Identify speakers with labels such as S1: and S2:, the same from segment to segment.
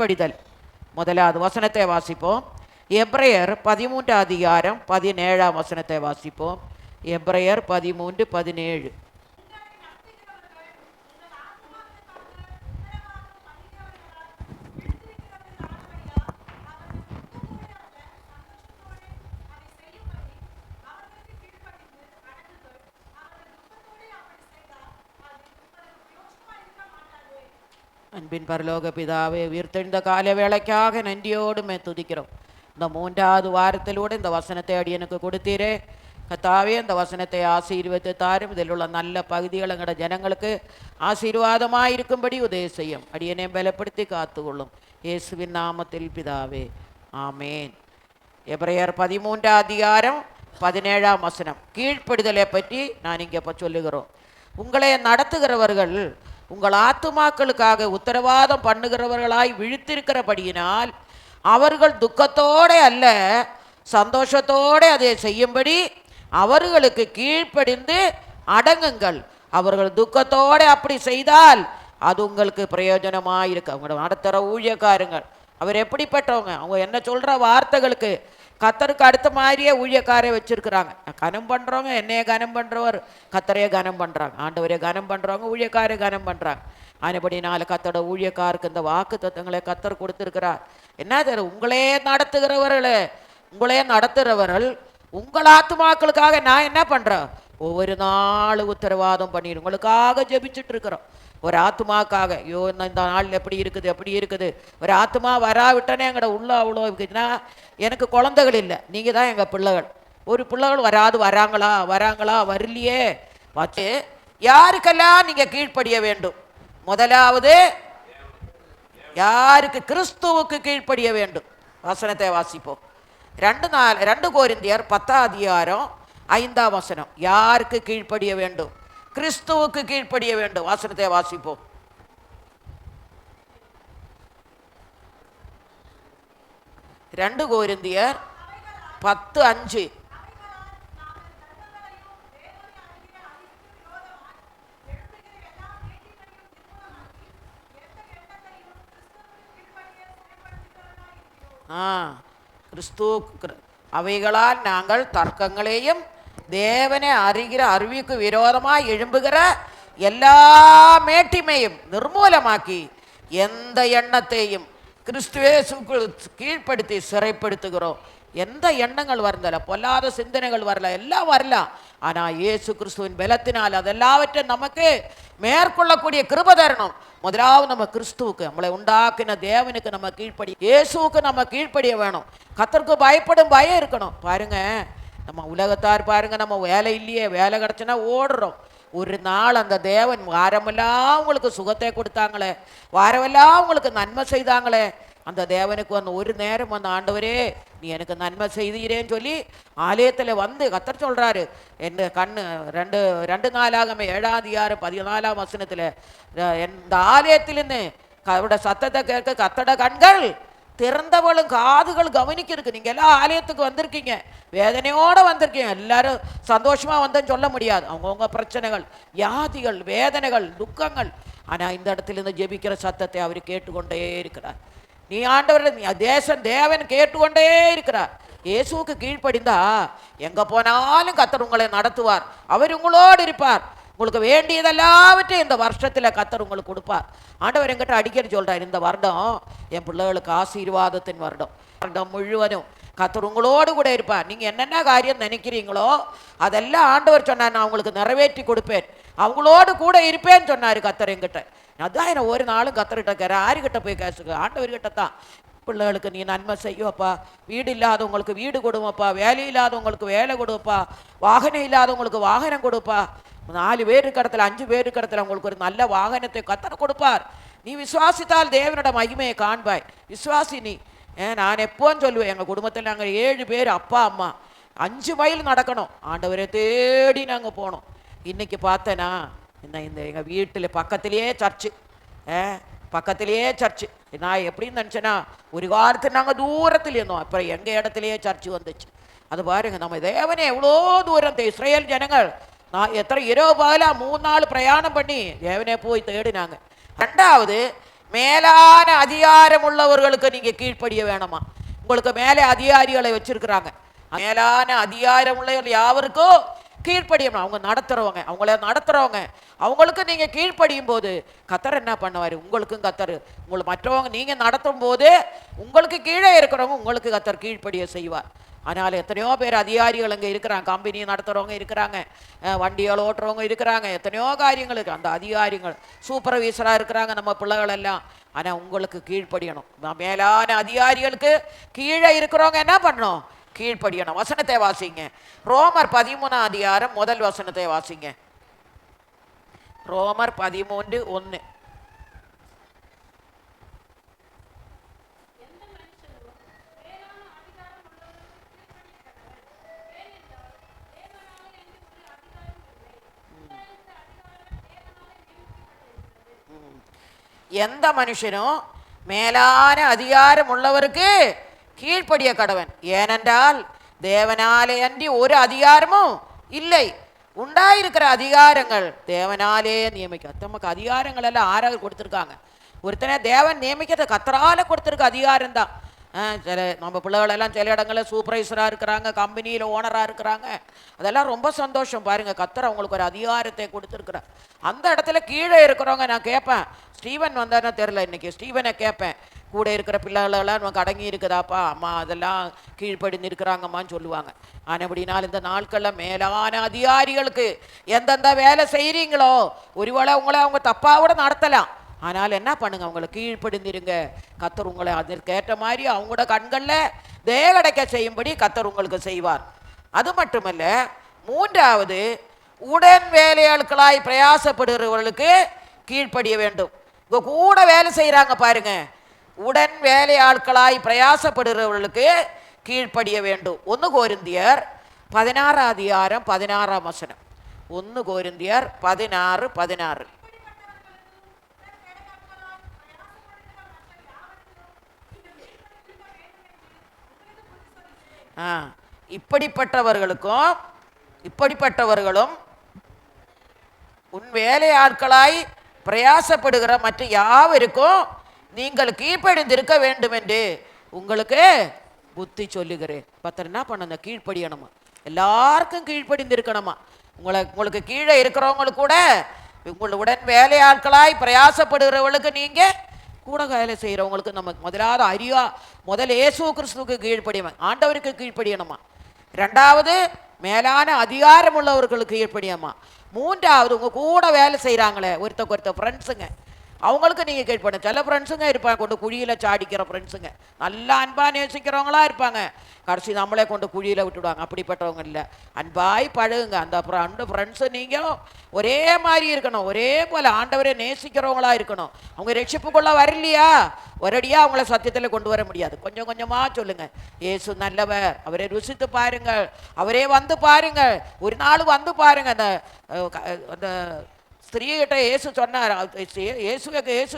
S1: கீழ்ப்படிதல் முதலாவது வசனத்தை வாசிப்போம் எப்ரையர் பதிமூன்று அதிகாரம் பதினேழாம் வசனத்தை வாசிப்போம் எப்ரையர் பதிமூன்று பதினேழு அன்பின் பரலோக பிதாவே உயிர்த்தெழுந்த காலவேளைக்காக நன்றியோடுமே துதிக்கிறோம் இந்த மூன்றாவது வாரத்திலூടെ இந்த வசனத்தை அடியனுக்கு கொடுத்தீரே கத்தாவே இந்த வசனத்தை ஆசீர்வதித்து தாரும் இதில் உள்ள நல்ல பகுதிகள் எங்களோட ஜனங்களுக்கு ஆசீர்வாதமாக இருக்கும்படி உதவி செய்யும் அடியனை பலப்படுத்தி காத்துக்கொள்ளும் இயேசுவின் நாமத்தில் பிதாவே ஆமேன் எபிரேயர் பதிமூன்றாம் அதிகாரம் பதினேழாம் வசனம் கீழ்ப்படிதலை பற்றி நான் இங்கே இப்போ சொல்லுகிறோம் உங்களை நடத்துகிறவர்கள் உங்கள் ஆத்துமாக்களுக்காக உத்தரவாதம் பண்ணுகிறவர்களாய் விழித்திருக்கிறபடியினால் அவர்கள் துக்கத்தோட அல்ல சந்தோஷத்தோடு அதை செய்யும்படி அவர்களுக்கு கீழ்ப்படிந்து அடங்குங்கள். அவர்கள் துக்கத்தோட அப்படி செய்தால் அது உங்களுக்கு பிரயோஜனமாக இருக்கு அவங்களோட நடத்துகிற ஊழியக்காரங்கள் அவர் எப்படிப்பட்டவங்க? அவங்க என்ன சொல்கிற வார்த்தைகளுக்கு கத்தருக்கு அடுத்த மாதிரியே ஊழியக்காரை வச்சிருக்கிறாங்க. கனம் பண்ணுறவங்க என்னைய கனம் பண்ணுறவர் கத்தரையே கனம் பண்ணுறாங்க ஆண்டவரே கனம் பண்ணுறவங்க ஊழியக்காரை கனம் பண்ணுறாங்க ஆனபடினால கத்தோட ஊழியக்காருக்கு இந்த வாக்கு தத்துவங்களை கத்தர் கொடுத்துருக்கிறார். என்ன தெரியும்? உங்களே நடத்துகிறவர்களே உங்களே நடத்துகிறவர்கள் உங்கள் ஆத்துமாக்களுக்காக நான் என்ன பண்ணுறேன் ஒவ்வொரு நாள் உத்தரவாதம் பண்ணி உங்களுக்காக ஜெபிச்சுட்டு இருக்கிறோம். ஒரு ஆத்மாக்காக ஐயோ இந்த இந்த நாள் எப்படி இருக்குது எப்படி இருக்குது? ஒரு ஆத்மா வராவிட்டனே எங்கட உள்ள அவ்வளோ இருக்குதுன்னா எனக்கு குழந்தைகள் இல்லை. நீங்கள் தான் எங்கள் பிள்ளைகள். ஒரு பிள்ளைகள் வராது வராங்களா? வராங்களா? வரலையே. பார்த்து யாருக்கெல்லாம் நீங்கள் கீழ்ப்படிய வேண்டும்? முதலாவது யாருக்கு? கிறிஸ்துவுக்கு கீழ்ப்படிய வேண்டும். வசனத்தை வாசிப்போம். ரெண்டு நாள் ரெண்டு கோரிந்தியர் பத்தாம் அதிகாரம் ஐந்தாம் வசனம். யாருக்கு கீழ்ப்படிய வேண்டும்? கிறிஸ்துவுக்கு கீழ்ப்படிய வேண்டும். வாசனத்தை வாசிப்போம். ரெண்டு கோரிந்தியர் பத்து அஞ்சு. ஆ கிறிஸ்து அவைகளால் நாங்கள் தர்க்கங்களையும் தேவனை அறிகிற அறிவுக்கு விரோதமாக எழும்புகிற எல்லா மேட்டிமையும் நிர்மூலமாக்கி எந்த எண்ணத்தையும் கிறிஸ்துவேசுக்குள் கீழ்ப்படுத்தி சிறைப்படுத்துகிறோம். எந்த எண்ணங்கள் வரல பொல்லாத சிந்தனைகள் வரல எல்லாம் வரலாம் ஆனால் இயேசு கிறிஸ்துவின் பலத்தினால் அதெல்லாவற்றையும் நமக்கு மேற்கொள்ளக்கூடிய கிருப தரணும். முதலாவது நம்ம கிறிஸ்துவுக்கு நம்மளை உண்டாக்கின தேவனுக்கு நம்ம கீழ்ப்படி இயேசுவுக்கு நம்ம கீழ்ப்படிய வேணும். கத்தருக்கு பயப்படும் பயம் இருக்கணும். பாருங்கள் நம்ம உலகத்தார் பாருங்க நம்ம வேலை இல்லையே வேலை கிடச்சுன்னா ஓடுறோம். ஒரு நாள் அந்த தேவன் வாரமெல்லாம் உங்களுக்கு சுகத்தை கொடுத்தாங்களே வாரமெல்லாம் உங்களுக்கு நன்மை செய்தாங்களே அந்த தேவனுக்கு வந்து ஒரு நேரம் அந்த ஆண்டவரே நீ எனக்கு நன்மை செய்தீரேன்னு சொல்லி ஆலயத்தில் வந்து கத்தர் சொல்கிறாரு என்ன கண்ணு ரெண்டு ரெண்டு நாளாகமே ஏழாம் ஆறு பதினாலாம் வசனத்தில் இந்த ஆலயத்திலிருந்து அவரோட சத்தத்தை கேட்க கத்தட கண்கள் திறந்தவளும் காதுகள் கவனிக்கிறதுக்கு. நீங்கள் எல்லாம் ஆலயத்துக்கு வந்திருக்கீங்க. வேதனையோடு வந்திருக்கீங்க. எல்லாரும் சந்தோஷமாக வந்தேன்னு சொல்ல முடியாது. அவங்கவுங்க பிரச்சனைகள் வியாதிகள் வேதனைகள் துக்கங்கள். ஆனால் இந்த இடத்துலேருந்து ஜெபிக்கிற சத்தத்தை அவர் கேட்டுக்கொண்டே இருக்கிறார். நீ ஆண்டவர் நீ தேசம் தேவன் கேட்டுக்கொண்டே இருக்கிறார். இயேசுவுக்கு கீழ்ப்படிந்தா எங்கே போனாலும் கத்தர் உங்களை நடத்துவார். அவர் உங்களோடு இருப்பார். உங்களுக்கு வேண்டியதெல்லாவற்றையும் இந்த வருஷத்தில் கத்தர் உங்களுக்கு கொடுப்பார். ஆண்டவர் எங்கிட்ட அடிக்கடி சொல்கிறார் இந்த வருடம் என் பிள்ளைகளுக்கு ஆசீர்வாதத்தின் வருடம். வருடம் முழுவதும் கத்தர் உங்களோடு கூட இருப்பார். நீங்கள் என்னென்ன காரியம் நினைக்கிறீங்களோ அதெல்லாம் ஆண்டவர் சொன்னார் நான் உங்களுக்கு நிறைவேற்றி கொடுப்பேன். அவங்களோடு கூட இருப்பேன்னு சொன்னார் கத்தர் எங்கிட்ட. அதான் என்ன ஒரு நாளும் கத்தர்கிட்ட கேற ஆறுகிட்ட போய் கேசுக்கு ஆண்டவர்கிட்ட தான். பிள்ளைகளுக்கு நீ நன்மை செய்வப்பா வீடு இல்லாதவங்களுக்கு வீடு கொடுப்பா வேலை இல்லாதவங்களுக்கு வேலை கொடுப்பா வாகனம் இல்லாதவங்களுக்கு வாகனம் கொடுப்பா. நாலு பேர் கடத்துல அஞ்சு பேர் கடத்துல உங்களுக்கு ஒரு நல்ல வாகனத்தை கத்தனை கொடுப்பார். நீ விசுவாசித்தால் தேவனோட மகிமையை காண்பாய். விசுவாசி நீ. ஏன் நான் எப்போன்னு சொல்லுவேன் எங்கள் குடும்பத்தில் நாங்கள் ஏழு பேர் அப்பா அம்மா. அஞ்சு மைல் நடக்கணும். ஆண்டவரை தேடி நாங்கள் போனோம். இன்னைக்கு பார்த்தேனா என்ன இந்த எங்கள் வீட்டில் பக்கத்திலேயே சர்ச்சு. ஏ பக்கத்திலேயே சர்ச்சு. நான் எப்படின்னு நினச்சேன்னா ஒரு காலத்தில் நாங்கள் தூரத்தில் இருந்தோம். அப்புறம் எங்கள் இடத்துலையே சர்ச்சு வந்துச்சு. அது பாருங்க நம்ம தேவனே எவ்வளோ தூரம் இஸ்ரேல் ஜனங்கள் நான் எத்தனை இரவு பகலா மூணு நாள் பிரயாணம் பண்ணி தேவனே போய் தேடினாங்க ரெண்டாவது மேலான அதிகாரம் உள்ளவர்களுக்கு நீங்க கீழ்ப்படிய வேணுமா உங்களுக்கு மேலே அதிகாரிகளை வச்சிருக்கிறாங்க மேலான அதிகாரம் உள்ளவர்கள் யாவருக்கும் கீழ்ப்படியணும் அவங்க நடத்துறவங்க அவங்கள நடத்துறவங்க அவங்களுக்கு நீங்க கீழ்ப்படியும் போது கத்தர் என்ன பண்ணுவார் உங்களுக்கும் கத்தர் உங்களை மற்றவங்க நீங்க நடத்தும் போது உங்களுக்கு கீழே இருக்கிறவங்க உங்களுக்கு கத்தர் கீழ்ப்படிய செய்வார் அதனால் எத்தனையோ பேர் அதிகாரிகள் அங்கே இருக்கிறாங்க கம்பெனி நடத்துகிறவங்க இருக்கிறாங்க வண்டிகள் ஓட்டுறவங்க இருக்கிறாங்க எத்தனையோ காரியங்களுக்கு அந்த அதிகாரிகள் சூப்பர்வைசராக இருக்கிறாங்க நம்ம பிள்ளைகள் எல்லாம் ஆனால் உங்களுக்கு கீழ்ப்படியணும். மேலான அதிகாரிகளுக்கு கீழே இருக்கிறவங்க என்ன பண்ணணும்? கீழ்ப்படியணும். வசனத்தை வாசிங்க. ரோமர் பதிமூணாம் அதிகாரம் முதல் வசனத்தை வாசிங்க. ரோமர் பதிமூன்று ஒன்று எந்த மனுஷனும் மேலான அதிகாரம் உள்ளவருக்கு கீழ்ப்படிய கடவன். ஏனென்றால் தேவனாலே அன்றி ஒரு அதிகாரமும் இல்லை. உண்டாயிருக்கிற அதிகாரங்கள் தேவனாலே நியமிக்க நமக்கு அதிகாரங்கள் எல்லாம் ஆறாக கொடுத்துருக்காங்க. ஒருத்தனை தேவன் நியமிக்கிறத கத்தரால கொடுத்துருக்க அதிகாரம் தான் சில நம்ம பிள்ளைகளெல்லாம் சில இடங்களில் சூப்பர்வைசராக இருக்கிறாங்க கம்பெனியில் ஓனராக இருக்கிறாங்க. அதெல்லாம் ரொம்ப சந்தோஷம். பாருங்கள் கத்தர் அவங்களுக்கு ஒரு அதிகாரத்தை கொடுத்துருக்குறார். அந்த இடத்துல கீழே இருக்கிறவங்க நான் கேட்பேன் ஸ்டீவன் வந்தானே தெரில இன்னைக்கு. ஸ்டீவனை கேட்பேன் கூட இருக்கிற பிள்ளைகளெல்லாம் நமக்கு அடங்கி இருக்குதாப்பா? அம்மா அதெல்லாம் கீழ்ப்படிந்து இருக்கிறாங்கம்மான்னு சொல்லுவாங்க. ஆனால் எப்படினாலும் இந்த நாட்களில் மேலான அதிகாரிகளுக்கு எந்தெந்த வேலை செய்கிறீங்களோ ஒருவேளை உங்களை அவங்க தப்பாக கூட நடத்தலாம். ஆனால் என்ன பண்ணுங்க? அவங்கள கீழ்ப்படிந்திருங்க. கத்தர் உங்களை அதற்கேற்ற மாதிரி அவங்களோட கண்களில் தேவடைக்க செய்யும்படி கத்தர் உங்களுக்கு செய்வார். அது மட்டுமல்ல மூன்றாவது உடன் வேலையாட்களாய் பிரயாசப்படுகிறவர்களுக்கு கீழ்ப்படிய வேண்டும். உங்க கூட வேலை செய்கிறாங்க பாருங்க. உடன் வேலையாட்களாய் பிரயாசப்படுகிறவர்களுக்கு கீழ்ப்படிய வேண்டும். ஒன்று கோருந்தியர் பதினாறாம் அதிகாரம் பதினாறாம் வசனம். ஒன்று கோருந்தியர் பதினாறு பதினாறு. இப்படிப்பட்டவர்களுக்கும் இப்படிப்பட்டவர்களும் உன் வேலையாட்களாய் பிரயாசப்படுகிற மற்ற யாவருக்கும் நீங்கள் கீழ்ப்படிந்திருக்க வேண்டும் என்று உங்களுக்கு புத்தி சொல்லுகிறேன். பத்தர் என்ன பண்ணணும்? கீழ்ப்படியணுமா? எல்லாருக்கும் கீழ்ப்படிந்திருக்கணுமா? உங்களை உங்களுக்கு கீழே இருக்கிறவங்களுக்கு கூட உங்களுடன் வேலையாட்களாய் பிரயாசப்படுகிறவர்களுக்கு நீங்கள் கூட வேலை செய்கிறவங்களுக்கு நமக்கு முதலாவது அறியா முதல் இயேசு கிறிஸ்துவுக்கு கீழ்ப்படியவன். ஆண்டவருக்கு கீழ்ப்படியணுமா? ரெண்டாவது மேலான அதிகாரம் உள்ளவர்களுக்கு கீழ்ப்படியணுமா? மூன்றாவது உங்க கூட வேலை செய்கிறாங்களே ஒருத்தக்கு ஒருத்த ஃப்ரெண்ட்ஸுங்க அவங்களுக்கு நீங்கள் கீழ்ப்படணும் சில ஃப்ரெண்ட்ஸுங்க இருப்பாங்க கொண்டு குழியில் சாடிக்கிற ஃப்ரெண்ட்ஸுங்க நல்லா அன்பாக நேசிக்கிறவங்களா இருப்பாங்க. கடைசி நம்மளே கொண்டு குழியில் விட்டுடுவாங்க. அப்படிப்பட்டவங்க இல்லை. அன்பாய் பழகுங்க. அந்த அப்புறம் அந்த ஃப்ரெண்ட்ஸு நீங்களும் ஒரே மாதிரி இருக்கணும். ஒரே போல் ஆண்டவரே நேசிக்கிறவங்களா இருக்கணும். அவங்க ரட்சிப்புக்குள்ளே வரலையா? ஒரடியாக அவங்கள சத்தியத்தில் கொண்டு வர முடியாது. கொஞ்சம் கொஞ்சமாக சொல்லுங்கள் ஏசு நல்லவர். அவரை ருசித்து பாருங்கள். அவரே வந்து பாருங்கள். ஒரு நாள் வந்து பாருங்க. அந்த அந்த ஸ்திரீகிட்ட இயேசு சொன்னார் இயேசுக்கு சே- இயேசுவுக்கு இயேசு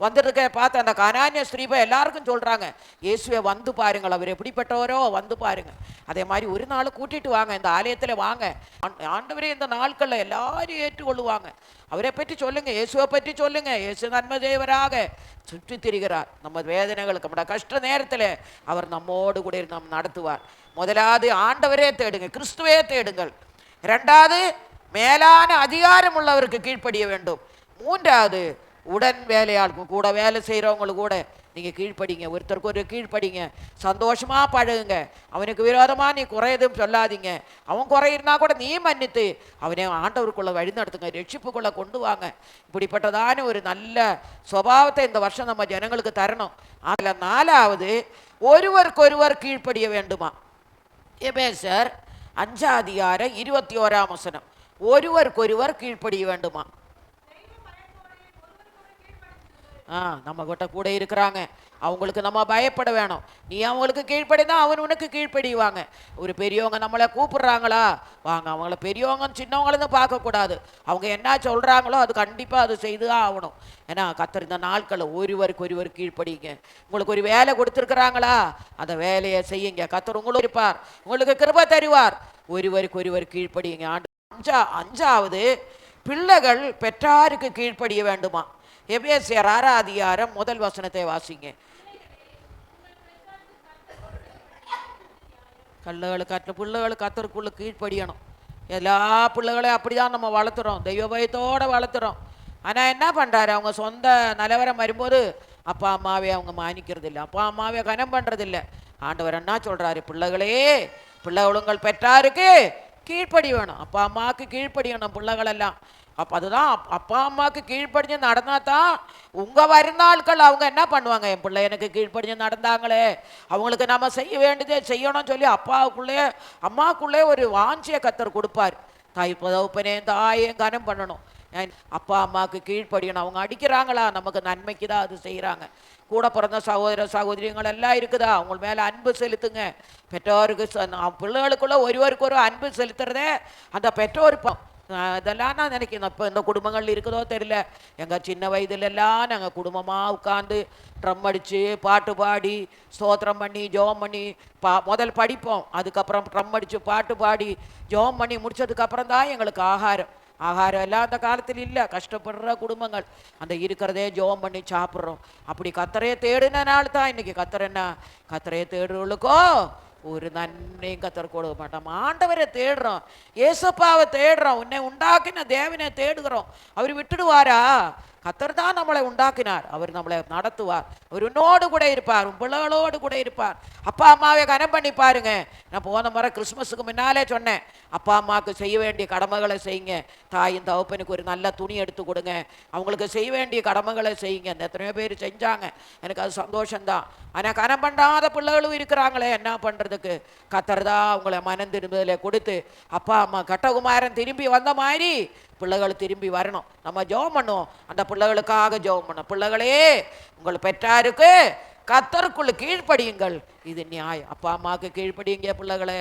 S1: வந்திருக்க பார்த்து அந்த கனானிய ஸ்திரீ போய் எல்லாருக்கும் சொல்கிறாங்க இயேசுவை வந்து பாருங்கள் அவர் எப்படிப்பட்டவரோ வந்து பாருங்க அதே மாதிரி ஒரு நாள் கூட்டிட்டு வாங்க இந்த ஆலயத்தில் வாங்க ஆண்டவரே இந்த நாட்களில் எல்லாரும் ஏற்றுக்கொள்ளுவாங்க அவரை பற்றி சொல்லுங்கள் இயேசுவை பற்றி சொல்லுங்கள் இயேசு நன்மை தேவராக சுற்றி திரிகிறார் நம்ம வேதனைகளுக்கு நம்மட கஷ்ட நேரத்தில் அவர் நம்மோடு கூட நம் நடத்துவார் முதலாவது ஆண்டவரே தேடுங்க கிறிஸ்துவே தேடுங்கள் ரெண்டாவது மேலான அதிகாரம் உள்ளவருக்கு கீழ்ப்படிய வேண்டும். மூன்றாவது உடன் வேலையாள் கூட வேலை செய்கிறவங்களுக்கு கூட நீங்கள் கீழ்ப்படிங்க. ஒருத்தருக்கு ஒரு கீழ்ப்படிங்க. சந்தோஷமாக பழகுங்க. அவனுக்கு விரோதமாக நீ குறை எதுவும் சொல்லாதீங்க. அவன் குறையிருந்தா கூட நீ மன்னித்து அவனை ஆண்டவருக்குள்ளே வழி நடத்துங்க. ரட்சிப்புக்குள்ளே கொண்டு வாங்க. இப்படிப்பட்டதான ஒரு நல்ல சுபாவத்தை இந்த வருஷம் நம்ம ஜனங்களுக்கு தரணும். அதில் நாலாவது ஒருவருக்கொருவர் கீழ்ப்படிய வேண்டுமா? எபேசர் சார் அதிகாரம் இருபத்தி ஓராம் வசனம். ஒருவருக்கொருவர் கீழ்ப்படிய வேண்டுமா? ஆ நம்ம கிட்ட கூட இருக்கிறாங்க. அவங்களுக்கு நம்ம பயப்பட வேணும். நீ அவங்களுக்கு கீழ்ப்படினா அவன் உனக்கு கீழ்ப்படிவாங்க. ஒரு பெரியவங்க நம்மளை கூப்பிடுறாங்களா? வாங்க அவங்கள பெரியவங்க சின்னவங்களன்னு பார்க்கக்கூடாது. அவங்க என்ன சொல்கிறாங்களோ அது கண்டிப்பாக அது செய்து தான் ஆகணும். ஏன்னா கத்தர் இந்த நாட்களில் ஒருவருக்கு ஒருவர் கீழ்ப்படிங்க. உங்களுக்கு ஒரு வேலை கொடுத்துருக்குறாங்களா? அந்த வேலையை செய்யுங்க. கத்தர் உங்களும் இருப்பார். உங்களுக்கு கிருப தருவார். ஒருவருக்கு ஒருவர் கீழ்ப்படியுங்க ஆண்டு அஞ்சா அஞ்சாவது பிள்ளைகள் பெற்றாருக்கு கீழ்ப்படிய வேண்டுமா? எபேசியர் ஆறாம் அதிகாரம் முதல் வசனத்தை வாசிங்க. கல்லுகள் கற்று பிள்ளைகள் கத்தருக்குள்ள கீழ்ப்படியணும். எல்லா பிள்ளைகளையும் அப்படிதான் நம்ம வளர்த்துறோம். தெய்வ பயத்தோடு வளர்த்துறோம். ஆனா என்ன பண்றாரு? அவங்க சொந்த நிலவரம் வரும்போது அப்பா அம்மாவே அவங்க மானிக்கிறதில்ல அப்பா அம்மாவே கனம் பண்ணுறதில்ல ஆண்டவர் என்ன சொல்றாரு? பிள்ளைகளே பிள்ளைகளுங்கள் பெற்றாருக்கு கீழ்ப்படி வேணும் அப்பா அம்மாவுக்கு கீழ்ப்படியணும் பிள்ளைகளெல்லாம். அப்போ அதுதான் அப்பா அம்மாவுக்கு கீழ்ப்படிஞ்சு நடந்தா தான் உங்கள் வருந்த ஆட்கள் அவங்க என்ன பண்ணுவாங்க? என் பிள்ளை எனக்கு கீழ்ப்படிஞ்சு நடந்தாங்களே. அவங்களுக்கு நம்ம செய்ய வேண்டியதே செய்யணும்னு சொல்லி அப்பாவுக்குள்ளே அம்மாவுக்குள்ளே ஒரு வாஞ்சிய கத்தர் கொடுப்பார். தாய் பதவுப்பனே தாயையும் கனம் பண்ணணும். ஏன் அப்பா அம்மாவுக்கு கீழ்ப்படியணும். அவங்க அடிக்கிறாங்களா? நமக்கு நன்மைக்கு தான் அது செய்கிறாங்க கூட பிறந்த சகோதர சகோதரிகள் எல்லாம் இருக்குதா? அவங்க மேலே அன்பு செலுத்துங்க. பெற்றோருக்கு ச- பிள்ளைகளுக்குள்ள ஒருவருக்கு ஒரு அன்பு செலுத்துறதே அந்த பெற்றோர் இதெல்லாம் நான் நினைக்கிறேன். இப்போ இந்த குடும்பங்கள் இருக்குதோ தெரியல. எங்கள் சின்ன வயதுலெல்லாம் நாங்கள் குடும்பமாக உட்காந்து ட்ரம் அடித்து பாட்டு பாடி ஸ்தோத்திரம் பண்ணி ஜோம் பண்ணி பா முதல் படிப்போம். அதுக்கப்புறம் ட்ரம் அடித்து பாட்டு பாடி ஜெபம் பண்ணி முடிச்சதுக்கப்புறம் தான் எங்களுக்கு ஆகாரம். ஆகாரம் இல்லாத காலத்தில் இல்லை கஷ்டப்படுற குடும்பங்கள் அந்த இருக்கிறதே ஜோம் பண்ணி சாப்பிட்றோம் அப்படி கத்தரையை தேடினால தான் இன்னைக்கு கத்தர் என்ன கத்தரையை தேடுறவளுக்கோ ஒரு நன்மையும் கத்தர் கொடுக்க மாட்டோம் ஆண்டவரை தேடுறோம் ஏசப்பாவை தேடுறோம் உன்னை உண்டாக்கின தேவனை தேடுகிறோம் அவர் விட்டுடுவாரா கத்தர் தான் நம்மளை உண்டாக்கினார். அவர் நம்மளை நடத்துவார். அவர் உன்னோடு கூட இருப்பார். உன் பிள்ளைகளோடு கூட இருப்பார். அப்பா அம்மாவை கனம் பண்ணி பாருங்க. நான் போன முறை கிறிஸ்மஸுக்கு முன்னாலே சொன்னேன். அப்பா அம்மாவுக்கு செய்ய வேண்டிய கடமைகளை செய்யுங்க. தாயும் தகப்பனுக்கு ஒரு நல்ல துணி எடுத்து கொடுங்க. அவங்களுக்கு செய்ய வேண்டிய கடமைகளை செய்யுங்க. எத்தனையோ பேர் செஞ்சாங்க. எனக்கு அது சந்தோஷம்தான். ஆனால் கனம் பண்ணாத பிள்ளைகளும் இருக்கிறாங்களே. என்ன பண்ணுறதுக்கு கத்தர் தான் அவங்கள மனம் திரும்பதில் கொடுத்து அப்பா அம்மா கட்டகுமாரன் திரும்பி வந்த மாதிரி பிள்ளைகள் திரும்பி வரணும். நம்ம ஜெபம் பண்ணுவோம். அந்த பிள்ளைகளுக்காக ஜெபம் பண்ணோம் பிள்ளைகளே உங்கள் பெற்றாருக்கு கத்தருக்குள்ள கீழ்ப்படியுங்கள். இது நியாயம். அப்பா அம்மாவுக்கு கீழ்ப்படியுங்க பிள்ளைகளே.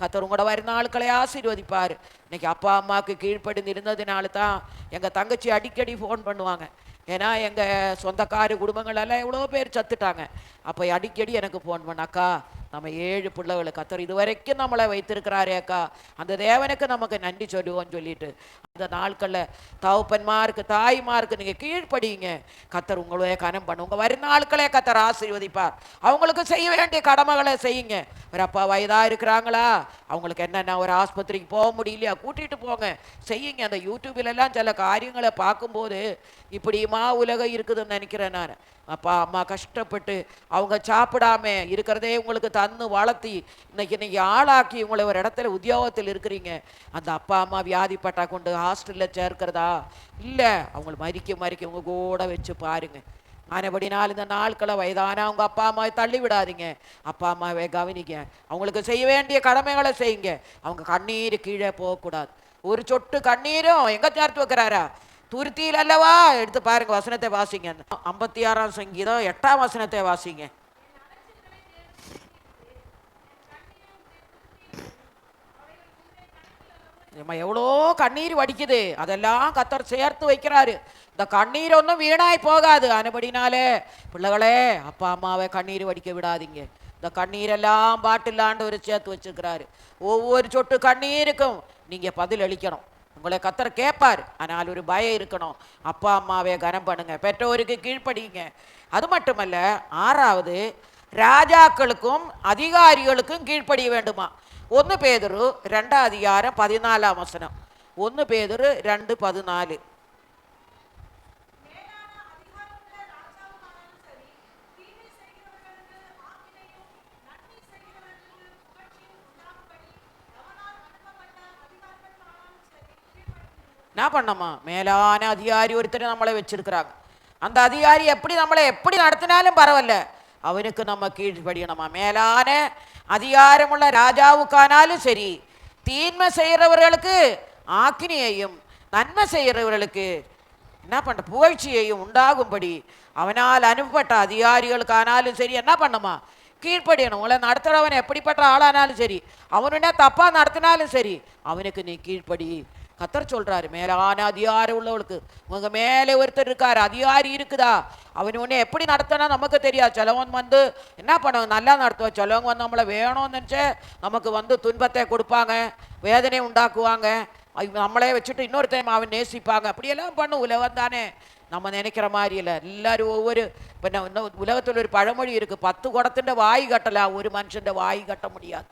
S1: கத்தர் உங்களோட வருநாட்களை ஆசீர்வதிப்பார். இன்னைக்கு அப்பா அம்மாவுக்கு கீழ்ப்படிந்து இருந்ததுனால தான் எங்கள் தங்கச்சி அடிக்கடி ஃபோன் பண்ணுவாங்க. ஏன்னா எங்கள் சொந்தக்கார குடும்பங்கள் எல்லாம் எவ்வளோ பேர் சத்துட்டாங்க. அப்போ அடிக்கடி எனக்கு ஃபோன் பண்ணாக்கா நம்ம ஏழு பிள்ளைகளை கத்தர் இது வரைக்கும் நம்மளை வைத்திருக்கிறாரே அக்கா அந்த தேவனுக்கு நமக்கு நன்றி சொல்லுவோம்னு சொல்லிட்டு அந்த நாட்களில் தவப்பன்மாருக்கு தாய்மாருக்கு நீங்கள் கீழ்ப்படியுங்க கத்தர் உங்களே கனம் பண்ணு உங்கள் வருநாட்களே கத்தர் ஆசீர்வதிப்பார் அவங்களுக்கு செய்ய வேண்டிய கடமைகளை செய்யுங்க ஒரு அப்பா வயதாக இருக்கிறாங்களா அவங்களுக்கு என்னென்ன ஒரு ஆஸ்பத்திரிக்கு போக முடியலையா கூட்டிகிட்டு போங்க செய்யுங்க அந்த யூடியூபிலெல்லாம் சில காரியங்களை பார்க்கும்போது இப்படியுமா உலகம் இருக்குதுன்னு நினைக்கிறேன் நான் அப்பா அம்மா கஷ்டப்பட்டு அவங்க சாப்பிடாம இருக்கிறதே உங்களுக்கு த தந்து வளர்த்தி இன்னைக்கு இன்னைக்கு ஆளாக்கி உங்களை ஒரு இடத்துல உத்தியோகத்தில் இருக்கிறீங்க. அந்த அப்பா அம்மா வியாதிப்பட்டா கொண்டு ஹாஸ்டலில் சேர்க்கிறதா? இல்லை அவங்களை மறிக்க மறிக்க உங்க கூட வச்சு பாருங்க. ஆனபடினால் இந்த நாட்களை வயதான அவங்க அப்பா அம்மாவை தள்ளி விடாதீங்க. அப்பா அம்மாவை கவனிங்க. அவங்களுக்கு செய்ய வேண்டிய கடமைகளை செய்யுங்க. அவங்க கண்ணீர் கீழே போகக்கூடாது. ஒரு சொட்டு கண்ணீரும் எங்க சேர்த்து வைக்கிறாரா? துருத்தியில் அல்லவா? எடுத்து பாருங்க வசனத்தை வாசிங்க. ஐம்பத்தி ஆறாம் சங்கீதம் எட்டாம் வசனத்தை வாசிங்க. நம்ம எவ்வளோ கண்ணீர் வடிக்குது? அதெல்லாம் கத்தர் சேர்த்து வைக்கிறாரு. இந்த கண்ணீர் ஒன்றும் வீணாய் போகாது. அனுபடினாலே பிள்ளைகளே அப்பா அம்மாவை கண்ணீர் வடிக்க விடாதீங்க. இந்த கண்ணீரெல்லாம் பாட்டில்லாண்டு ஒரு சேர்த்து வச்சிருக்கிறாரு. ஒவ்வொரு சொட்டு கண்ணீருக்கும் நீங்கள் பதில் அளிக்கணும். உங்களை கத்தர் கேட்பார் ஆனால் ஒரு பயம் இருக்கணும். அப்பா அம்மாவை கனம் பண்ணுங்க. பெற்றோருக்கு கீழ்ப்படிங்க. அது மட்டுமல்ல ஆறாவது ராஜாக்களுக்கும் அதிகாரிகளுக்கும் கீழ்ப்படிய வேண்டுமா? ஒன்று பேதுரு ரெண்டாம் அதிகாரம் பதினாலாம் வசனம் ஒன்று பேதுரு ரெண்டு பதினாலு என்ன பண்ணமா மேலான அதிகாரி ஒருத்தர் நம்மளை வச்சிருக்கிறாங்க அந்த அதிகாரி எப்படி நம்மளை எப்படி நடத்தினாலும் பரவாயில்ல அவனுக்கு நம்ம கீழ்ப்படியணுமா மேலான அதிகாரமுள்ள ராஜாவுக்கானாலும் சரி தீன்மை செய்கிறவர்களுக்கு ஆக்கினியையும் நன்மை செய்கிறவர்களுக்கு என்ன பண்ண புகழ்ச்சியையும் உண்டாகும்படி அவனால் அனுப்பப்பட்ட அதிகாரிகளுக்கானாலும் சரி என்ன பண்ணுமா? கீழ்ப்படியணும். உங்களை நடத்துகிறவன் எப்படிப்பட்ட ஆளானாலும் சரி அவனுடைய தப்பாக நடத்தினாலும் சரி அவனுக்கு நீ கீழ்ப்படி. கத்தர் சொல்கிறாரு மேலான அதிகாரம் உள்ளவளுக்கு. உங்க மேலே ஒருத்தர் இருக்கார் அதிகாரி இருக்குதா? அவன் உன்னை எப்படி நடத்தினா நமக்கு தெரியாது. சிலவன் வந்து என்ன பண்ணுவோம் நல்லா நடத்துவோம் சிலவங்க வந்து நம்மளை வேணும்னு நினச்சே நமக்கு வந்து துன்பத்தை கொடுப்பாங்க வேதனை உண்டாக்குவாங்க. நம்மளே வச்சுட்டு இன்னொரு அவன் நேசிப்பாங்க. அப்படியெல்லாம் பண்ணும் உலகம் தானே. நம்ம நினைக்கிற மாதிரி இல்லை. எல்லாரும் ஒவ்வொரு இப்போ உலகத்தில் ஒரு பழமொழி இருக்குது பத்து குடத்தின் வாய் கட்டலாம் ஒரு மனுஷன் வாய் கட்ட முடியாது.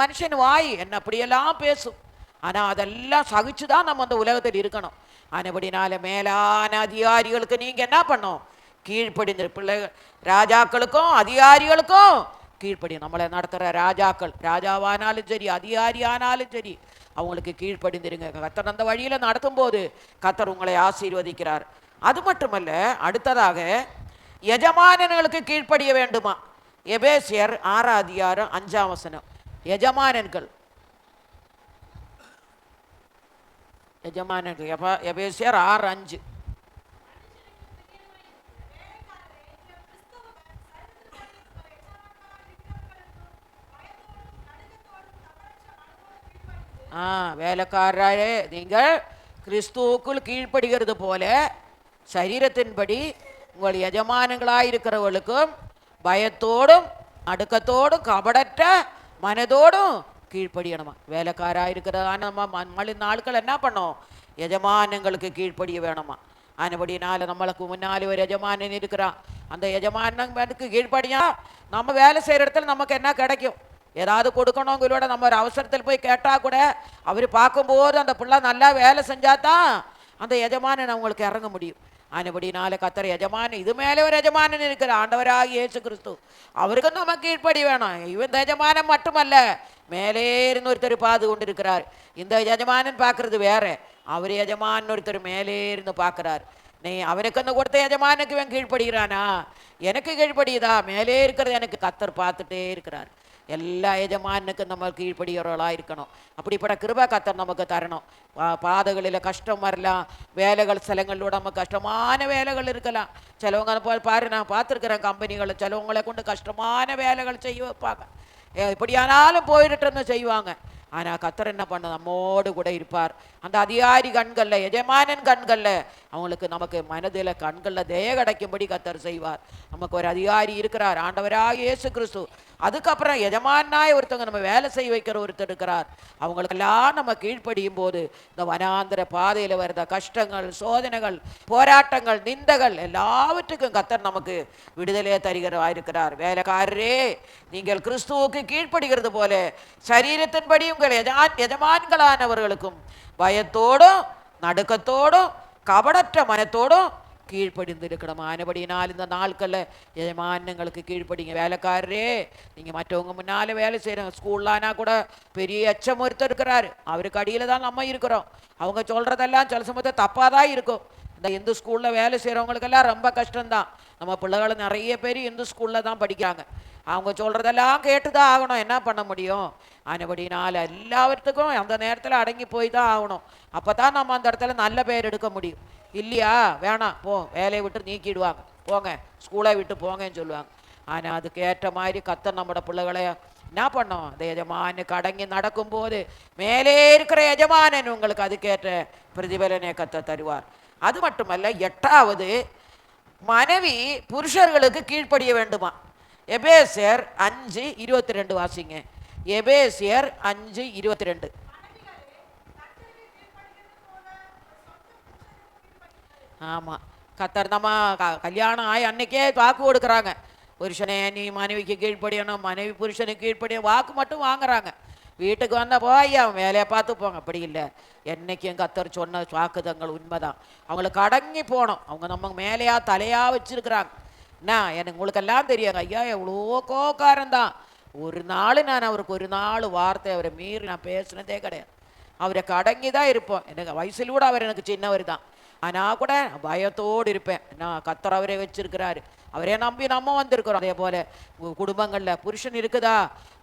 S1: மனுஷன் வாய் என்ன அப்படியெல்லாம் பேசும். ஆனால் அதெல்லாம் சகிச்சு தான் நம்ம அந்த உலகத்தில் இருக்கணும். ஆனபடினால மேலான அதிகாரிகளுக்கு நீங்கள் என்ன பண்ணும் கீழ்ப்படிந்த பிள்ளைகள் ராஜாக்களுக்கும் அதிகாரிகளுக்கும் கீழ்ப்படி நம்மளை நடத்துகிற ராஜாக்கள் ராஜாவானாலும் சரி அதிகாரி ஆனாலும் சரி அவங்களுக்கு கீழ்ப்படிந்திருங்க. கத்தர் அந்த வழியில் நடத்தும்போது கத்தர் உங்களை ஆசீர்வதிக்கிறார். அது மட்டுமல்ல அடுத்ததாக எஜமானன்களுக்கு கீழ்ப்படிய வேண்டுமா? எபேசியர் ஆறாம் அதிகாரம் அஞ்சாம் வசனம். எஜமானன்கள் எஜமானர்கள். எப எபேசியர் ஆறு அஞ்சு. ஆ வேலைக்காரரே நீங்கள் கிறிஸ்துவுக்குள் கீழ்ப்படுகிறது போல சரீரத்தின்படி உங்கள் எஜமானங்களாயிருக்கிறவர்களுக்கும் பயத்தோடும் அடுக்கத்தோடும் கபடற்ற மனதோடும் கீழ்ப்படியணுமா? வேலைக்காராயிருக்கிறதான நம்ம ம- நாட்கள் என்ன பண்ணோம்? எஜமானங்களுக்கு கீழ்ப்படிய வேணுமா? அதுபடினால நம்மளுக்கு முன்னாலே ஒரு எஜமானன் இருக்கிறான். அந்த எஜமானனுக்கு கீழ்ப்படியா நம்ம வேலை செய்கிற இடத்துல நமக்கு என்ன கிடைக்கும்? ஏதாவது கொடுக்கணுங்கிறோட நம்ம ஒரு அவசரத்தில் போய் கேட்டால் கூட அவர் பார்க்கும்போது அந்த பிள்ளை நல்லா வேலை செஞ்சாதான் அந்த எஜமானன் அவங்களுக்கு இறங்க முடியும். அதுபடினால கத்தர் எஜமானன் இது மேலே ஒரு எஜமானன் இருக்கிற ஆண்டவராக இயேசு கிறிஸ்து அவருக்கு நம்ம கீழ்ப்படி வேணும். இவன் எஜமானன் மட்டுமல்ல மேலே இருந்து ஒருத்தர் பார்த்து கொண்டு இருக்கிறார் இந்த எஜமானன் பார்க்கறது வேற. அவர் எஜமான் ஒருத்தர் மேலே இருந்து பார்க்குறார். நீ அவனுக்கு அந்த கொடுத்த எஜமானுக்கு இவன் கீழ்ப்படுகிறானா? எனக்கு கீழ்ப்படியுதா? மேலே இருக்கிறது எனக்கு கத்தர் பார்த்துட்டே இருக்கிறார். எல்லா எஜமானுக்கும் நம்ம கீழ்ப்படிகிறவர்களாக இருக்கணும் அப்படிப்பட்ட கிருபா கத்தர் நமக்கு தரணும் பா- பாதைகளில் கஷ்டம் வரலாம் வேலைகள் சிலங்களோட நம்ம கஷ்டமான வேலைகள் இருக்கலாம் சிலவங்க போய் பாரு நான் பார்த்துருக்குறேன் கம்பெனிகளை சிலவங்களை கொண்டு கஷ்டமான வேலைகள் செய்ய ஆனால் கத்தர் என்ன பண்ண நம்மோடு கூட இருப்பார். அந்த அதிகாரி கண்களில் எஜமானன் கண்களில் அவங்களுக்கு நமக்கு மனதில் கண்களில் தய கிடைக்கும்படி கத்தர் செய்வார். நமக்கு ஒரு அதிகாரி இருக்கிறார் ஆண்டவராக இயேசு கிறிஸ்து அதுக்கப்புறம் எஜமானாய் ஒருத்தவங்க நம்ம வேலை செய்ய வைக்கிற ஒருத்தர் இருக்கிறார். அவங்களுக்கெல்லாம் நம்ம கீழ்ப்படியும் போது இந்த வனாந்திர பாதையில் வருத கஷ்டங்கள் சோதனைகள் போராட்டங்கள் நிந்தகள் எல்லாவற்றுக்கும் கத்தர் நமக்கு விடுதலையே தருகிறவா இருக்கிறார். வேலைக்காரரே நீங்கள் கிறிஸ்துவுக்கு கீழ்ப்படுகிறது போல சரீரத்தின்படி உங்கள் எஜமான் எஜமான்களானவர்களுக்கும் பயத்தோடும் நடுக்கத்தோடும் கபடற்ற மனத்தோடும் கீழ்ப்படிந்திருக்கணும். ஆனபடினால் இந்த நாட்களில் எஜமானங்களுக்கு கீழ்ப்படிங்க. வேலைக்காரரே நீங்கள் மற்றவங்க முன்னால் வேலை செய்கிறோம் ஸ்கூல்லானா கூட பெரிய அச்சம் ஒருத்தர் இருக்கிறாரு. அவருக்கு அடியில் தான் நம்ம இருக்கிறோம். அவங்க சொல்கிறதெல்லாம் சில சமயத்தில் தப்பாக தான் இருக்கும். இந்த இந்து ஸ்கூலில் வேலை செய்கிறவங்களுக்கெல்லாம் ரொம்ப கஷ்டம்தான். நம்ம பிள்ளைகள் நிறைய பேர் இந்து ஸ்கூலில் தான் படிக்கிறாங்க. அவங்க சொல்கிறதெல்லாம் கேட்டு தான் ஆகணும். என்ன பண்ண முடியும்? அதுபடினால எல்லாத்துக்கும் அந்த நேரத்தில் அடங்கி போய் தான் ஆகணும். அப்போ தான் நம்ம அந்த இடத்துல நல்ல பேர் எடுக்க முடியும். இல்லையா? வேணாம். போ. வேலையை விட்டு நீக்கிடுவாங்க. போங்க. ஸ்கூலை விட்டு போங்கன்னு சொல்லுவாங்க. ஆனால் அதுக்கு ஏற்ற மாதிரி கத்த நம்மட பிள்ளைகளை என்ன பண்ணோம்? அந்த எஜமானுக்கு அடங்கி நடக்கும்போது மேலே இருக்கிற எஜமானன் உங்களுக்கு அதுக்கேற்ற பிரதிபலனை கத்த தருவார். அது மட்டுமல்ல எட்டாவது மனைவி புருஷர்களுக்கு கீழ்ப்படிய வேண்டுமா? எபேசியர் அஞ்சு இருபத்தி ரெண்டு வாசிங்க. எபேசியர் அஞ்சு இருபத்தி ரெண்டு ஆமாம் கத்தர் நம்ம க- கல்யாணம் ஆகி அன்னைக்கே வாக்கு கொடுக்குறாங்க. புருஷனே நீ மனைவிக்கு கீழ்ப்படியணும். மனைவி புருஷனுக்கு கீழ்ப்படியும் வாக்கு மட்டும் வாங்குறாங்க. வீட்டுக்கு வந்தப்போ போய் அவன் வேலையை பார்த்து போங்க. அப்படி இல்லை. என்னைக்கும் கத்தர் சொன்ன வாக்குதங்கள் உண்மைதான். அவங்களுக்கு அடங்கி போகணும் அவங்க நம்ம மேலையா தலையா வச்சிருக்கிறாங்க. என்ன எனக்கு உங்களுக்கெல்லாம் தெரியாது. ஐயா எவ்வளோ கோக்காரன் தான் ஒரு நாள் நான் அவருக்கு ஒரு நாள் வார்த்தை அவரை மீறி நான் பேசுனதே கிடையாது. அவரை கடங்கி தான் இருப்போம். எனக்கு வயசுல கூட அவர் எனக்கு சின்னவர் தான் ஆனால் கூட பயத்தோடு இருப்பேன். நான் கத்தர் அவரே வச்சிருக்கிறாரு. அவரே நம்பி நம்ம வந்திருக்கிறோம். அதே போல் குடும்பங்களில் புருஷன் இருக்குதா?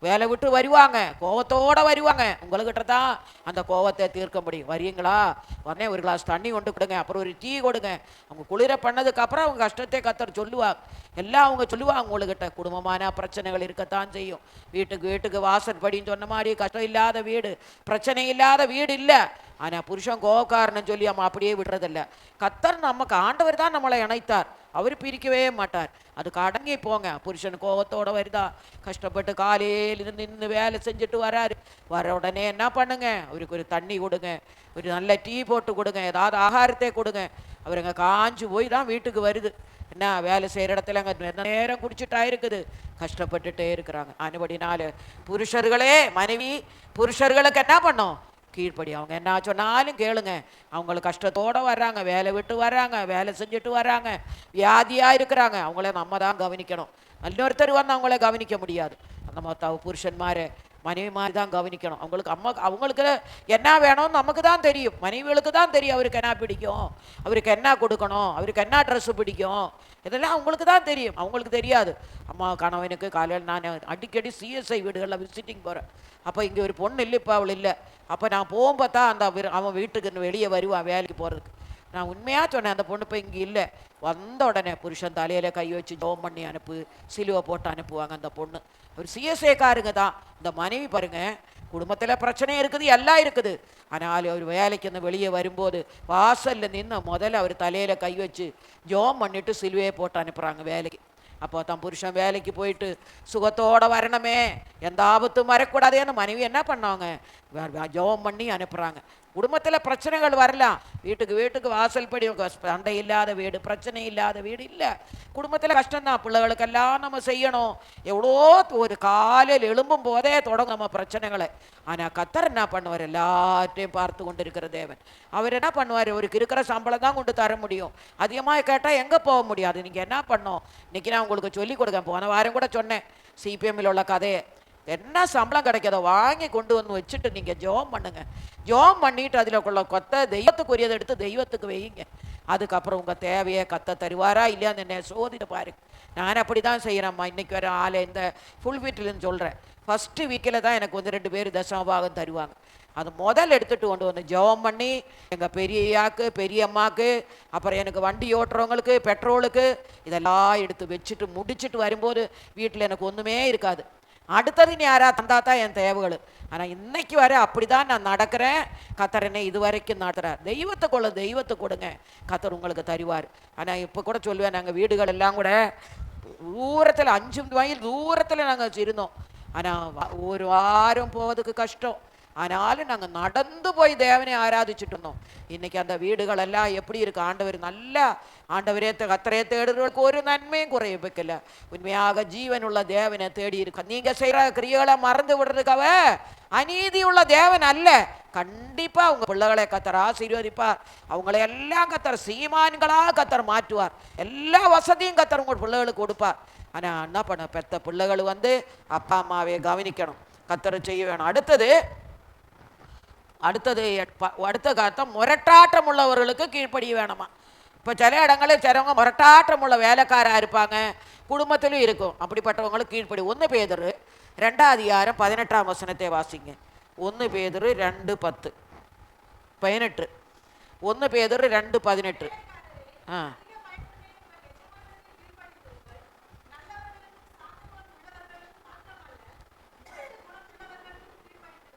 S1: வேலை விட்டு வருவாங்க. கோவத்தோடு வருவாங்க. உங்கள்கிட்ட தான் அந்த கோவத்தை தீர்க்க முடியும். வரீங்களா உடனே ஒரு கிளாஸ் தண்ணி கொண்டு கொடுங்க. அப்புறம் ஒரு டீ கொடுங்க. அவங்க குளிர பண்ணதுக்கப்புறம் அவங்க கஷ்டத்தை கத்தர் சொல்லுவாங்க எல்லாம் அவங்க சொல்லுவாங்க உங்கள்கிட்ட குடும்பமான பிரச்சனைகள் இருக்கத்தான் செய்யும். வீட்டுக்கு வீட்டுக்கு வாசல் படின்னு சொன்ன மாதிரி கஷ்டம் இல்லாத வீடு. பிரச்சனை இல்லாத வீடு இல்லை. ஆனால் புருஷன் கோவக்காரன்னு சொல்லி நம்ம அப்படியே விடுறதில்ல. கத்தர் நமக்கு ஆண்டவர் தான் நம்மளை இணைத்தார். அவர் பிரிக்கவே மாட்டார். அதுக்கு அடங்கி போங்க. புருஷன் கோபத்தோடு வருதா? கஷ்டப்பட்டு காலையில் இருந்து நின்று வேலை செஞ்சுட்டு வராரு. வர உடனே என்ன பண்ணுங்க? அவருக்கு ஒரு தண்ணி கொடுங்க. ஒரு நல்ல டீ போட்டு கொடுங்க. ஏதாவது ஆகாரத்தை கொடுங்க. அவருங்க காஞ்சு போய் தான் வீட்டுக்கு வருது. என்ன வேலை செய்கிற இடத்துல அங்கே நேரம் குடிச்சிட்டா இருக்குது. கஷ்டப்பட்டுட்டே இருக்கிறாங்க. அனுபடினால புருஷர்களே மனைவி புருஷர்களுக்கு என்ன பண்ணோம்? கீழ்ப்படி அவங்க என்ன சொன்னாலும் கேளுங்க. அவங்களுக்கு கஷ்டத்தோடு வர்றாங்க. வேலை விட்டு வர்றாங்க. வேலை செஞ்சுட்டு வர்றாங்க. வியாதியாக இருக்கிறாங்க. அவங்கள நம்ம தான் கவனிக்கணும். இன்னொருத்தர் வந்து அவங்கள கவனிக்க முடியாது. அந்த மொத்த புருஷன்மார். மனைவி மாதிரி தான் கவனிக்கணும். அவங்களுக்கு அம்மா அவங்களுக்கு என்ன வேணும்னு நமக்கு தான் தெரியும். மனைவிகளுக்கு தான் தெரியும் அவருக்கு என்ன பிடிக்கும். அவருக்கு என்ன கொடுக்கணும். அவருக்கு என்ன ட்ரெஸ்ஸு பிடிக்கும். இதெல்லாம் அவங்களுக்கு தான் தெரியும். அவங்களுக்கு தெரியாது. அம்மா கணவனுக்கு காலையில் நான் அடிக்கடி சிஎஸ்ஐ வீடுகளில் விசிட்டிங் போகிறேன் அப்போ இங்கே ஒரு பொண்ணு இல்லை இப்போ அவள் இல்லை. அப்போ நான் போகும்போது தான் அந்த அவன் வீட்டுக்கு வெளியே வருவான் வேலைக்கு போகிறதுக்கு நான் உண்மையாக சொன்னேன் அந்த பொண்ணு இப்போ இங்கே இல்லை. வந்த உடனே புருஷன் தலையில் கை வச்சு ஜோம் பண்ணி அனுப்பு சிலுவை போட்டு அனுப்புவாங்க அந்த பொண்ணு. அவர் சிஎஸ்ஏக்காருங்க தான். இந்த மனைவி பாருங்க குடும்பத்தில் பிரச்சனை இருக்குது எல்லாம் இருக்குது. ஆனால் அவர் வேலைக்கு வந்து வெளியே வரும்போது வாசலில் நின்று முதல்ல அவர் தலையில் கை வச்சு ஜோம் பண்ணிட்டு சிலுவையை போட்டு அனுப்புகிறாங்க வேலைக்கு. அப்போ தான் புருஷன் வேலைக்கு போயிட்டு சுகத்தோடு வரணுமே எந்த ஆபத்தும் வரக்கூடாதேன்னு மனைவி என்ன பண்ணாங்க ஜோம் வே- ஜெபம் பண்ணி அனுப்புகிறாங்க குடும்பத்தில் பிரச்சனைகள் வரலாம் வீட்டுக்கு வீட்டுக்கு வாசல் படி சண்டை இல்லாத வீடு பிரச்சனை இல்லாத வீடு இல்லை குடும்பத்தில் கஷ்டம்தான் பிள்ளைகளுக்கெல்லாம் நம்ம செய்யணும் எவ்வளோ ஒரு காலையில் எழும்பும் போதே தொடங்கும் நம்ம பிரச்சனைகளை ஆனால் கத்தர் என்ன பண்ணுவார் எல்லாத்தையும் பார்த்து கொண்டு இருக்கிற தேவன் அவர் என்ன பண்ணுவார் அவருக்கு இருக்கிற சம்பளம் தான் கொண்டு தர முடியும் அதிகமாக கேட்டால் எங்கே போக முடியாது நீங்கள் என்ன பண்ணோம் இன்னைக்கு நான் உங்களுக்கு சொல்லிக் கொடுக்கேன் போன வாரம் கூட சொன்னேன் சிபிஎம்மில் உள்ள கதையை என்ன சம்பளம் கிடைக்காதோ வாங்கி கொண்டு வந்து வச்சுட்டு நீங்கள் ஜோம் பண்ணுங்க. ஜோம் பண்ணிட்டு அதில் கொள்ள கொத்த தெய்வத்துக்குரியதை எடுத்து தெய்வத்துக்கு வையுங்க. அதுக்கப்புறம் உங்கள் தேவையை கத்த தருவாரா இல்லையா என்ன சோதிட்டு பாருங்க நான் அப்படி தான் செய்கிறேம்மா இன்றைக்கி வர ஆளை இந்த ஃபுல் வீட்டில்னு சொல்கிறேன் ஃபஸ்ட்டு வீக்கில் தான் எனக்கு வந்து ரெண்டு பேர் தசமபாகம் தருவாங்க. அது முதல் எடுத்துகிட்டு கொண்டு வந்து ஜெபம் பண்ணி எங்கள் பெரியயாக்கு பெரியம்மாக்கு அப்புறம் எனக்கு வண்டி ஓட்டுறவங்களுக்கு பெட்ரோலுக்கு இதெல்லாம் எடுத்து வச்சுட்டு முடிச்சிட்டு வரும்போது வீட்டில் எனக்கு ஒன்றுமே இருக்காது. அடுத்தது நீ யாரா தந்தா தான் என் தேவைகள். ஆனால் இன்னைக்கு வரை அப்படி தான் நான் நடக்கிறேன். கத்தர் என்னை இது வரைக்கும் நடத்துகிறார் தெய்வத்தை கொள்ள தெய்வத்தை கொடுங்க. கத்தர் உங்களுக்கு தருவார். ஆனால் இப்போ கூட சொல்லுவேன் நாங்கள் வீடுகள் எல்லாம் கூட தூரத்தில் அஞ்சு மைல் தூரத்தில் நாங்கள் இருந்தோம் ஆனால் ஒரு வாரம் போவதுக்கு கஷ்டம். ஆனாலும் நாங்கள் நடந்து போய் தேவனை ஆராதிச்சுட்டு இருந்தோம் இன்னைக்கு அந்த வீடுகள் எல்லாம் எப்படி இருக்கு ஆண்டவர் நல்லா ஆண்டவரே தே- கத்தரையே தேடுறவர்களுக்கு ஒரு நன்மையும் குறைய வைக்கல உண்மையாக ஜீவனுள்ள தேவனை தேடி இருக்க நீங்க செய்யற கிரியைகளை மறந்து விடுறதுக்காக அநீதி உள்ள தேவன் அல்ல கண்டிப்பா உங்க பிள்ளைகளை கத்தர் ஆசீர்வதிப்பார் அவங்களை எல்லாம் கத்தர் சீமான்களா கத்தர் மாற்றுவார் எல்லா வசதியும் கத்தர் உங்க பிள்ளைகளுக்கு கொடுப்பார் ஆனா என்ன பண்ண பெத்த பிள்ளைகள் வந்து அப்பா அம்மாவை கவனிக்கணும் கத்தரை செய்ய வேணும் அடுத்தது அடுத்தது ப- அடுத்த காத்தம் முரட்டாட்டம் உள்ளவர்களுக்கு கீழ்ப்படிய வேணுமா? இப்போ சில இடங்களில் சிலவங்க முரட்டாட்டம் உள்ள வேலைக்காராக இருப்பாங்க குடும்பத்திலும் இருக்கும். அப்படிப்பட்டவங்களுக்கு கீழ்ப்படி. ஒன்று பேதரு ரெண்டாவது அதிகாரம் பதினெட்டாம் வசனத்தை வாசிங்க. ஒன்று பேதரு ரெண்டு பத்து. பதினெட்டு. ஒன்று பேதரு ரெண்டு பதினெட்டு. ஆ.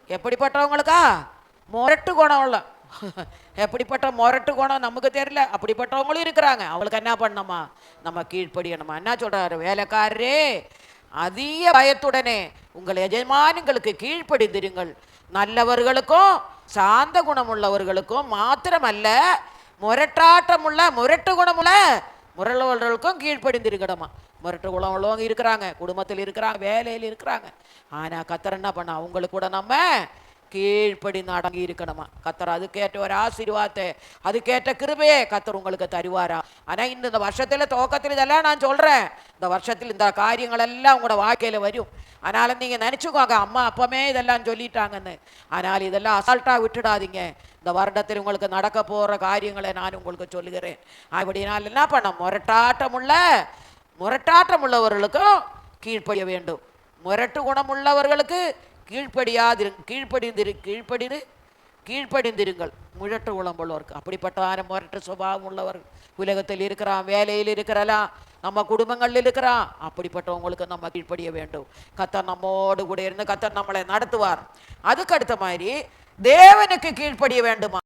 S1: எப்படிப்பட்டவங்களுக்கா? முரட்டு குணம் உள்ள. எப்படிப்பட்ட முரட்டு குணம் நமக்கு தெரியல. அப்படிப்பட்டவங்களும் இருக்கிறாங்க. அவளுக்கு என்ன பண்ணணுமா? நம்ம கீழ்ப்படியணுமா? என்ன சொல்கிறாரு வேலைக்காரரே அதிக பயத்துடனே உங்கள் எஜமானுங்களுக்கு கீழ்ப்படிந்திருங்கள். நல்லவர்களுக்கும் சாந்த குணமுள்ளவர்களுக்கும் மாத்திரமல்ல முரட்டாட்டமுள்ள முரட்டு குணமுள்ள முரளவர்களுக்கும் கீழ்ப்படிந்திருக்கணுமா? முரட்டு குணம் உள்ளவங்க இருக்கிறாங்க. குடும்பத்தில் இருக்கிறாங்க. வேலையில் இருக்கிறாங்க. ஆனால் கத்தர் என்ன பண்ண? அவங்களுக்கு கூட நம்ம கீழ்ப்படி அடங்கி இருக்கணுமா கத்தர் அதுக்கேற்ற ஒரு ஆசீர்வாதத்தை அதுக்கேற்ற கிருபையே கத்தர் உங்களுக்கு தருவாரா ஆனால் இந்த இந்த வருஷத்தில் துவக்கத்தில் இதெல்லாம் நான் சொல்கிறேன் இந்த வருஷத்தில் இந்த காரியங்கள் எல்லாம் உங்களோட வாழ்க்கையில் வரும் ஆனாலும் நீங்கள் நினச்சிக்கோங்க அம்மா அப்பமே இதெல்லாம் சொல்லிட்டாங்கன்னு ஆனால் இதெல்லாம் அசால்ட்டாக விட்டுடாதீங்க இந்த வருடத்தில் உங்களுக்கு நடக்க போகிற காரியங்களை நான் உங்களுக்கு சொல்லுகிறேன் அப்படினால் என்ன பண்ண முரட்டாட்டமுள்ள முரட்டாட்டம் உள்ளவர்களுக்கும் கீழ்ப்படிய வேண்டும் முரட்டு குணமுள்ளவர்களுக்கு கீழ்ப்படியாதிரு கீழ்ப்படிந்திரு கீழ்ப்படிது கீழ்ப்படிந்திருங்கள். முழட்டு உளம்புள்ளவருக்கு அப்படிப்பட்ட முரட்டு சுபாவம் உள்ளவர். உலகத்தில் இருக்கிறான் வேலையில் இருக்கிறலாம் நம்ம குடும்பங்களில் இருக்கிறான். அப்படிப்பட்டவங்களுக்கு நம்ம கீழ்ப்படிய வேண்டும். கத்தர் நம்மோடு கூட இருந்து கத்தர் நம்மளை நடத்துவார். அதுக்கு அடுத்த மாதிரி தேவனுக்கு கீழ்ப்படிய வேண்டுமா?